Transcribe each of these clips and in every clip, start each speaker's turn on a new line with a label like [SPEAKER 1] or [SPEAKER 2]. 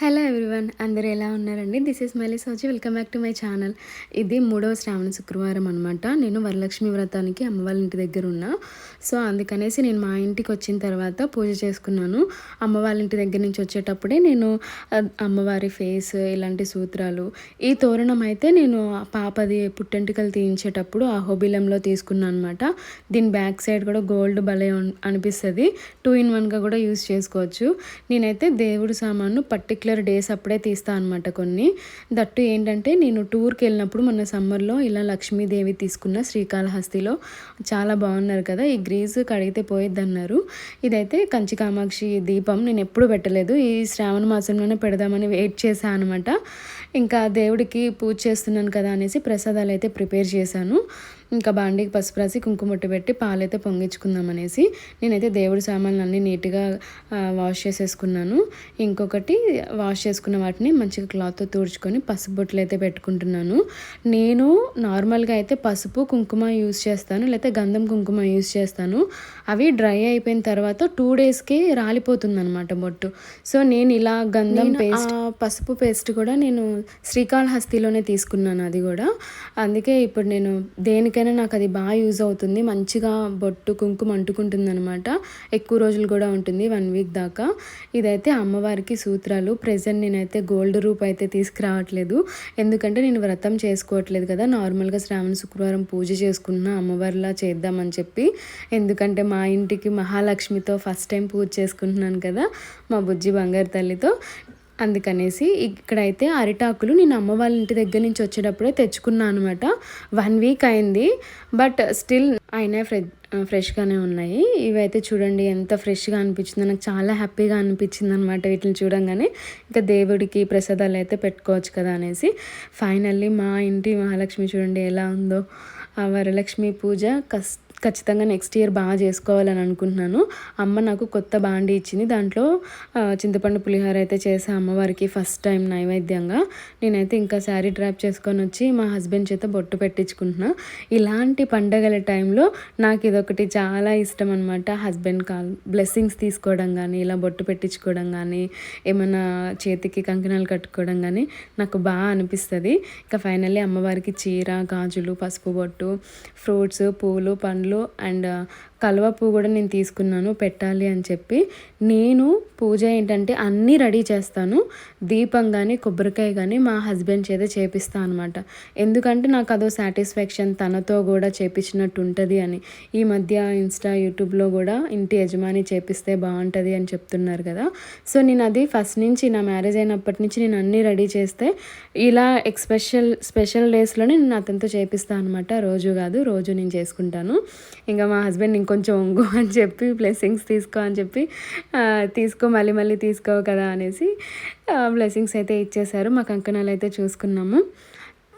[SPEAKER 1] Hello everyone అందరూ ఎలా ఉన్నారండి? దిస్ ఇస్ మైలీ Sochi welcome back to my channel. ఇది మూడవ శ్రావణ శుక్రవారం అనమాట నేను వరలక్ష్మి వ్రతానికి అమ్మ వాళ్ళ ఇంటి దగ్గర ఉన్నా. సో అందుకనేసి నేను మా ఇంటికి వచ్చిన తర్వాత పూజ చేసుకున్నాను. అమ్మ వాళ్ళ ఇంటి దగ్గర నుంచి వచ్చేటప్పుడే నేను అమ్మవారి ఫేస్ ఇలాంటి సూత్రాలు ఈ తోరణం అయితే నేను పాపది పుట్టెంటికలు తీయించేటప్పుడు ఆ హోబిలంలో తీసుకున్నాను అనమాట దీని బ్యాక్ సైడ్ కూడా గోల్డ్ భలే అనిపిస్తుంది. టూ ఇన్ వన్గా కూడా యూస్ చేసుకోవచ్చు. నేనైతే దేవుడు సామాను పర్టికులర్ డేస్ అప్పుడే తీస్తాను అనమాట కొన్ని. దట్టు ఏంటంటే నేను టూర్కి వెళ్ళినప్పుడు మొన్న సమ్మర్లో ఇలా లక్ష్మీదేవి తీసుకున్న శ్రీకాళహస్తిలో చాలా బాగున్నారు కదా ఈ గ్రీజ్ కడిగితే పోయిద్ది అన్నారు ఇదైతే కంచి కామాక్షి దీపం నేను ఎప్పుడు పెట్టలేదు. ఈ శ్రావణ మాసంలోనే పెడదామని వెయిట్ చేశాను అనమాట ఇంకా దేవుడికి పూజ చేస్తున్నాను కదా అనేసి ప్రసాదాలు అయితే ప్రిపేర్ చేశాను. ఇంకా బాండీకి పసుపు రాసి కుంకుమ బొట్టు పెట్టి పాలైతే పొంగించుకుందాం అనేసి నేనైతే దేవుడి సామాన్లు అన్నీ నీట్గా వాష్ చేసేసుకున్నాను. ఇంకొకటి వాష్ చేసుకున్న వాటిని మంచిగా క్లాత్తో తుడుచుకొని పసుపు బొట్లు అయితే పెట్టుకుంటున్నాను. నేను నార్మల్గా అయితే పసుపు కుంకుమ యూస్ చేస్తాను లేకపోతే గంధం కుంకుమ యూస్ చేస్తాను. అవి డ్రై అయిపోయిన తర్వాత టూ డేస్కి రాలిపోతుంది అనమాట బొట్టు. సో నేను ఇలా గంధం పేస్ట్ పసుపు పేస్ట్ కూడా నేను శ్రీకాళహస్తిలోనే తీసుకున్నాను అది కూడా. అందుకే ఇప్పుడు నేను దేనికైనా నాకు అది బాగా యూజ్ అవుతుంది. మంచిగా బొట్టు కుంకుమ అంటుకుంటుంది అనమాట ఎక్కువ రోజులు కూడా ఉంటుంది వన్ వీక్ దాకా. ఇదైతే అమ్మవారికి సూత్రాలు. ప్రజెంట్ నేనైతే గోల్డ్ రూప్ అయితే తీసుకురావట్లేదు. ఎందుకంటే నేను వ్రతం చేసుకోవట్లేదు కదా. నార్మల్గా శ్రావణ శుక్రవారం పూజ చేసుకున్నా అమ్మవారిలా చేద్దామని చెప్పి. ఎందుకంటే మా ఇంటికి మహాలక్ష్మితో ఫస్ట్ టైం పూజ చేసుకుంటున్నాను కదా మా బుజ్జి బంగారు తల్లితో. అందుకనేసి ఇక్కడైతే అరిటాకులు నేను అమ్మ వాళ్ళ ఇంటి దగ్గర నుంచి వచ్చేటప్పుడే తెచ్చుకున్నాను అనమాట వన్ వీక్ అయింది. బట్ స్టిల్ అయినా ఫ్రెష్ ఫ్రెష్గానే ఉన్నాయి. ఇవైతే చూడండి ఎంత ఫ్రెష్గా అనిపించిందో. నాకు చాలా హ్యాపీగా అనిపించింది అనమాట వీటిని చూడంగానే. ఇంకా దేవుడికి ప్రసాదాలు అయితే పెట్టుకోవచ్చు కదా అనేసి. ఫైనల్లీ మా ఇంటి మహాలక్ష్మి చూడండి ఎలా ఉందో. ఆ వరలక్ష్మి పూజ కస్ ఖచ్చితంగా నెక్స్ట్ ఇయర్ బాగా చేసుకోవాలని అనుకుంటున్నాను. అమ్మ నాకు కొత్త బాండి ఇచ్చింది. దాంట్లో చింతపండు పులిహోర అయితే చేసా అమ్మవారికి ఫస్ట్ టైం నైవేద్యంగా. నేనైతే ఇంకా శారీ డ్రాప్ చేసుకొని వచ్చి మా హస్బెండ్ చేత బొట్టు పెట్టించుకుంటున్నా. ఇలాంటి పండగల టైంలో నాకు ఇదొకటి చాలా ఇష్టం అనమాట హస్బెండ్ కాల్ బ్లెస్సింగ్స్ తీసుకోవడం కానీ ఇలా బొట్టు పెట్టించుకోవడం కానీ ఏమైనా చేతికి కంకణాలు కట్టుకోవడం కానీ నాకు బాగా అనిపిస్తుంది. ఇంకా ఫైనల్లీ అమ్మవారికి చీర గాజులు పసుపు బొట్టు ఫ్రూట్స్ పూలు పండ్లు అండ్ కలువ పువ్వు కూడా నేను తీసుకున్నాను పెట్టాలి అని చెప్పి. నేను పూజ ఏంటంటే అన్నీ రెడీ చేస్తాను. దీపం కానీ కొబ్బరికాయ కానీ మా హస్బెండ్ చేత చేపిస్తాను అనమాట ఎందుకంటే నాకు అదో సాటిస్ఫాక్షన్ తనతో కూడా చేపించినట్టు ఉంటుంది అని. ఈ మధ్య ఇన్స్టా యూట్యూబ్లో కూడా ఇంటి యజమాని చేపిస్తే బాగుంటుంది అని చెప్తున్నారు కదా. సో నేను అది ఫస్ట్ నుంచి నా మ్యారేజ్ అయినప్పటి నుంచి నేను అన్నీ రెడీ చేస్తే ఇలా ఎక్స్పెషల్ స్పెషల్ డేస్లోనే నేను అతనితో చేపిస్తాను అనమాట రోజు కాదు రోజు నేను చేసుకుంటాను. ఇంకా మా హస్బెండ్ ఇంకొంచెం ఉంగు అని చెప్పి బ్లెస్సింగ్స్ తీసుకో అని చెప్పి తీసుకో మళ్ళీ మళ్ళీ తీసుకో కదా అనేసి బ్లెస్సింగ్స్ అయితే ఇచ్చేశారు. మా కంకణాలు అయితే చూసుకున్నాము.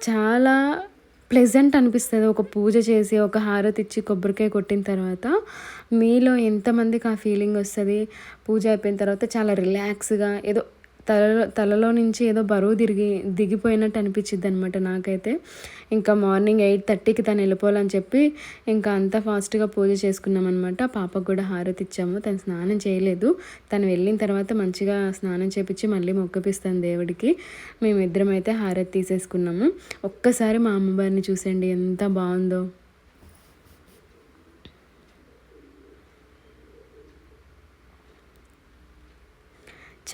[SPEAKER 1] చాలా ప్లెజెంట్ అనిపిస్తుంది. ఒక పూజ చేసి ఒక హారతి ఇచ్చి కొబ్బరికాయ కొట్టిన తర్వాత మీలో ఎంతమందికి ఆ ఫీలింగ్ వస్తుంది? పూజ అయిపోయిన తర్వాత చాలా రిలాక్స్గా ఏదో తలలో తలలో నుంచి ఏదో బరువు తిరిగి దిగిపోయినట్టు అనిపించింది అనమాట నాకైతే. ఇంకా మార్నింగ్ ఎయిట్ థర్టీకి తను వెళ్ళిపోవాలని చెప్పి ఇంకా అంతా ఫాస్ట్గా పూజ చేసుకున్నామన్నమాట. పాపకు కూడా హారతి ఇచ్చాము. తను స్నానం చేయలేదు. తను వెళ్ళిన తర్వాత మంచిగా స్నానం చేపించి మళ్ళీ మొక్కపిస్తాను దేవుడికి. మేమిద్దరం అయితే హారతి తీసేసుకున్నాము. ఒక్కసారి మా అమ్మవారిని చూసండి ఎంత బాగుందో.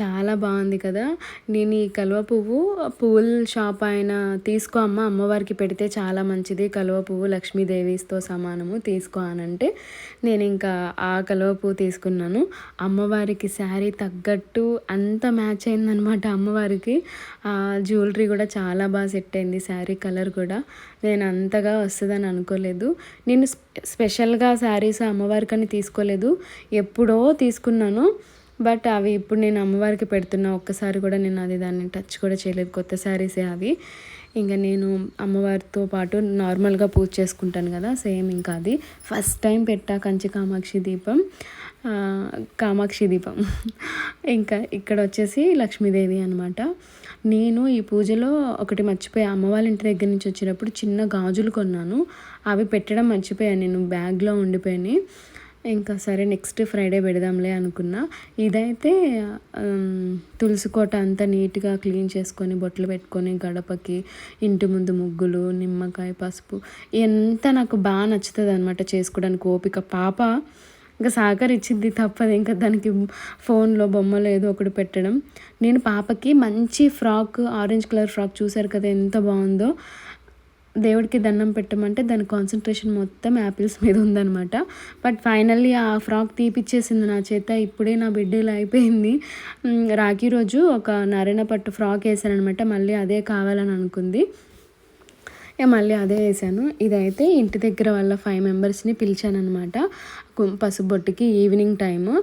[SPEAKER 1] చాలా బాగుంది కదా. నేను ఈ కలువ పువ్వు పువ్వుల షాప్ ఆయన తీసుకో అమ్మ. అమ్మవారికి పెడితే చాలా మంచిది. కలువ పువ్వు లక్ష్మీదేవితో సమానము. తీసుకో అనంటే నేను ఇంకా ఆ కలువ పువ్వు తీసుకున్నాను. అమ్మవారికి శారీ తగ్గట్టు అంత మ్యాచ్ అయిందనమాట అమ్మవారికి. ఆ జ్యువెలరీ కూడా చాలా బాగా సెట్ అయింది. శారీ కలర్ కూడా నేను అంతగా వస్తుందని అనుకోలేదు. నేను స్పెషల్గా శారీస్ అమ్మవారికని తీసుకోలేదు. ఎప్పుడో తీసుకున్నాను. బట్ అవి ఇప్పుడు నేను అమ్మవారికి పెడుతున్నా ఒక్కసారి కూడా నేను అది దాన్ని టచ్ కూడా చేయలేదు. కొత్త శారీసే అవి. ఇంకా నేను అమ్మవారితో పాటు నార్మల్గా పూజ చేసుకుంటాను కదా సేమ్ ఇంకా అది. ఫస్ట్ టైం పెట్టా కంచి కామాక్షి దీపం. కామాక్షి దీపం. ఇంకా ఇక్కడ వచ్చేసి లక్ష్మీదేవి అనమాట నేను ఈ పూజలో ఒకటి మర్చిపోయా. అమ్మ వాళ్ళ ఇంటి దగ్గర నుంచి వచ్చినప్పుడు చిన్న గాజులు కొన్నాను. అవి పెట్టడం మర్చిపోయాను నేను బ్యాగ్లో ఉండిపోయినాయి ఇంకా సరే నెక్స్ట్ ఫ్రైడే పెడదాంలే అనుకున్నా. ఇదైతే తులసి కోట అంతా నీట్గా క్లీన్ చేసుకొని బొట్లు పెట్టుకొని గడపకి ఇంటి ముందు ముగ్గులు నిమ్మకాయ పసుపు ఎంత నాకు బాగా నచ్చుతుంది అనమాట చేసుకోవడానికి ఓపిక. పాప ఇంకా సహకరించింది తప్పదు ఇంకా దానికి ఫోన్లో బొమ్మలు ఏదో ఒకటి పెట్టడం. నేను పాపకి మంచి ఫ్రాక్ ఆరెంజ్ కలర్ ఫ్రాక్ చూసారు కదా ఎంత బాగుందో. దేవుడికి దండం పెట్టమంటే దాని కాన్సన్ట్రేషన్ మొత్తం యాపిల్స్ మీద ఉందన్నమాట. బట్ ఫైనల్లీ ఆ ఫ్రాక్ తీపిచ్చేసింది నా చేత ఇప్పుడే నా బిడ్డ ఇలా అయిపోయింది. రాఖీ రోజు ఒక నరేణ పట్టు ఫ్రాక్ వేసాను అనమాట మళ్ళీ అదే కావాలని అనుకుంది. ఇక మళ్ళీ అదే వేసాను. ఇదైతే ఇంటి దగ్గర వాళ్ళ ఫైవ్ మెంబర్స్ని పిలిచాను అనమాట పసుబొట్టుకి ఈవినింగ్ టైము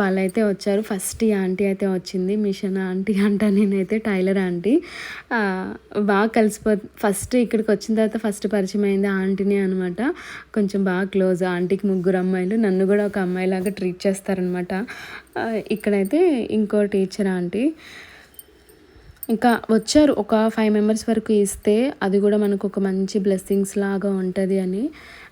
[SPEAKER 1] వాళ్ళైతే వచ్చారు. ఫస్ట్ ఈ ఆంటీ అయితే వచ్చింది. మిషన్ ఆంటీ అంట నేనైతే టైలర్ ఆంటీ. బాగా కలిసిపో ఫస్ట్ ఇక్కడికి వచ్చిన తర్వాత ఫస్ట్ పరిచయం అయింది ఆంటీనే అనమాట కొంచెం బాగా క్లోజ్ ఆంటీకి ముగ్గురు అమ్మాయిలు. నన్ను కూడా ఒక అమ్మాయిలాగా ట్రీట్ చేస్తారనమాట ఇక్కడైతే ఇంకో టీచర్ ఆంటీ. ఇంకా వచ్చారు. ఒక ఫైవ్ మెంబర్స్ వరకు ఇస్తే అది కూడా మనకు ఒక మంచి బ్లెస్సింగ్స్ లాగా ఉంటుంది అని.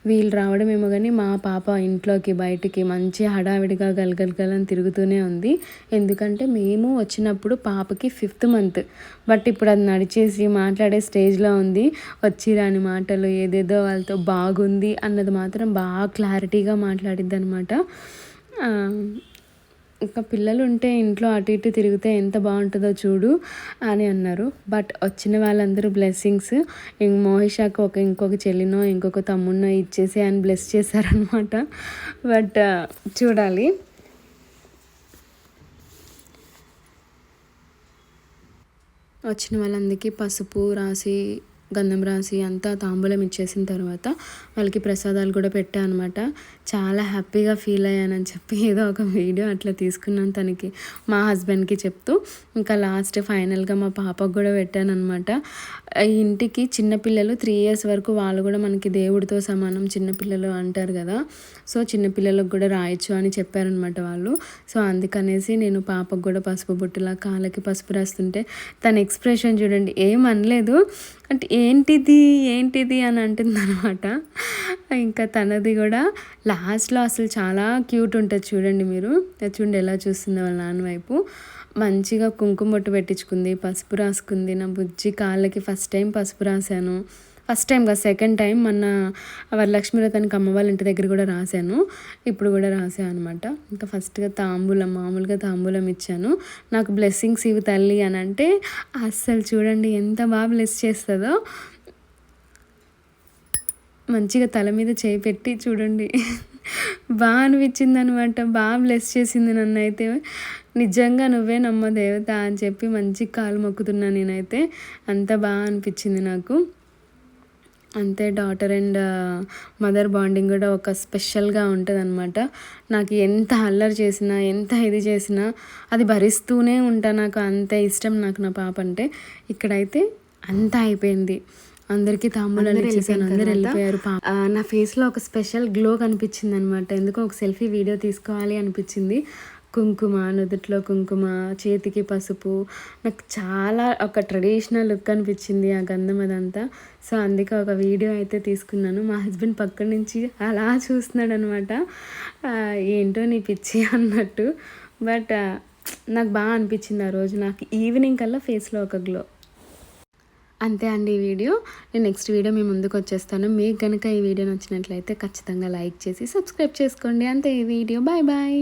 [SPEAKER 1] వీళ్ళు రావడమేమో కానీ మా పాప ఇంట్లోకి బయటికి మంచి హడావిడిగా గలగలగలని తిరుగుతూనే ఉంది. ఎందుకంటే మేము వచ్చినప్పుడు పాపకి ఫిఫ్త్ మంత్. బట్ ఇప్పుడు అది నడిచేసి మాట్లాడే స్టేజ్లో ఉంది. వచ్చి రాని మాటలు ఏదేదో వాళ్ళతో బాగుంది అన్నది మాత్రం బాగా క్లారిటీగా మాట్లాడిద్ది అనమాట ఇంకా పిల్లలు ఉంటే ఇంట్లో అటు ఇటు తిరిగితే ఎంత బాగుంటుందో చూడు అని అన్నారు. బట్ వచ్చిన వాళ్ళందరూ బ్లెస్సింగ్స్ ఇంక మోహిషాకు ఒక ఇంకొక చెల్లినో ఇంకొక తమ్ముడినో ఇచ్చేసి ఆయన బ్లెస్ చేశారనమాట బట్ uh, చూడాలి. వచ్చిన వాళ్ళందరికీ పసుపు రాసి గంధం రాసి అంతా తాంబూలం ఇచ్చేసిన తర్వాత వాళ్ళకి ప్రసాదాలు కూడా పెట్టా అనమాట చాలా హ్యాపీగా ఫీల్ అయ్యానని చెప్పి ఏదో ఒక వీడియో అట్లా తీసుకున్నాను తనకి మా హస్బెండ్కి చెప్తూ. ఇంకా లాస్ట్ ఫైనల్గా మా పాపకు కూడా పెట్టాను అనమాట ఇంటికి చిన్నపిల్లలు త్రీ ఇయర్స్ వరకు వాళ్ళు కూడా మనకి దేవుడితో సమానం చిన్నపిల్లలు అంటారు కదా. సో చిన్నపిల్లలకు కూడా రాయొచ్చు అని చెప్పారనమాట వాళ్ళు. సో అందుకనేసి నేను పాపకు కూడా పసుపు బుట్టలా కాళ్ళకి పసుపు రాస్తుంటే తన ఎక్స్ప్రెషన్ చూడండి ఏం అనలేదు. అంటే ఏంటిది ఏంటిది అని అంటుంది అనమాట ఇంకా తనది కూడా లాస్ట్లో అసలు చాలా క్యూట్ ఉంటుంది చూడండి మీరు. చూడండి ఎలా చూస్తుందో వాళ్ళ నాన్న వైపు. మంచిగా కుంకుమ బొట్టు పెట్టించుకుంది పసుపు రాసుకుంది. నా బుజ్జి కాళ్ళకి ఫస్ట్ టైం పసుపు రాశాను. ఫస్ట్ టైం కాదు సెకండ్ టైం మొన్న వరలక్ష్మి వ్రతానికి అమ్మ వాళ్ళ ఇంటి దగ్గర కూడా రాశాను. ఇప్పుడు కూడా రాశాను అనమాట ఇంకా ఫస్ట్గా తాంబూలం మామూలుగా తాంబూలం ఇచ్చాను. నాకు బ్లెస్సింగ్స్ ఇవి తల్లి అని అంటే అస్సలు చూడండి ఎంత బాగా బ్లెస్ చేస్తుందో. మంచిగా తల మీద చేయి పెట్టి చూడండి. బాగా అనిపించింది అనమాట బాగా బ్లెస్ చేసింది నన్ను అయితే. నిజంగా నువ్వే నమ్మ దేవత అని చెప్పి మంచి కాలు మొక్కుతున్నా నేనైతే. అంత బాగా అనిపించింది నాకు. అంతే డాటర్ అండ్ మదర్ బాండింగ్ కూడా ఒక స్పెషల్గా ఉంటుంది అనమాట నాకు ఎంత అల్లరి చేసినా ఎంత ఇది చేసినా అది భరిస్తూనే ఉంటా. నాకు అంత ఇష్టం నాకు నా పాప అంటే. ఇక్కడైతే అంతా అయిపోయింది. అందరికీ తాంబూలాలు ఇచ్చేసాను అందరు వెళ్ళిపోయారు నా ఫేస్లో ఒక స్పెషల్ గ్లో కనిపించింది అనమాట ఎందుకో ఒక సెల్ఫీ వీడియో తీసుకోవాలి అనిపించింది. కుంకుమ నుదుట్లో కుంకుమ చేతికి పసుపు. నాకు చాలా ఒక ట్రెడిషనల్ లుక్ అనిపించింది ఆ గంధం అదంతా. సో అందుకే ఒక వీడియో అయితే తీసుకున్నాను. మా హస్బెండ్ పక్క నుంచి అలా చూస్తున్నాడు అనమాట ఏంటో నీ పిచ్చి అన్నట్టు. బట్ నాకు బాగా అనిపించింది ఆ రోజు. నాకు ఈవినింగ్ కల్లా ఫేస్లో ఒక గ్లో. అంతే అండి ఈ వీడియో. నేను నెక్స్ట్ వీడియో మీ ముందుకు వచ్చేస్తాను. మీకు కనుక ఈ వీడియో నచ్చినట్లయితే ఖచ్చితంగా లైక్ చేసి సబ్స్క్రైబ్ చేసుకోండి. అంతే ఈ వీడియో. Bye bye.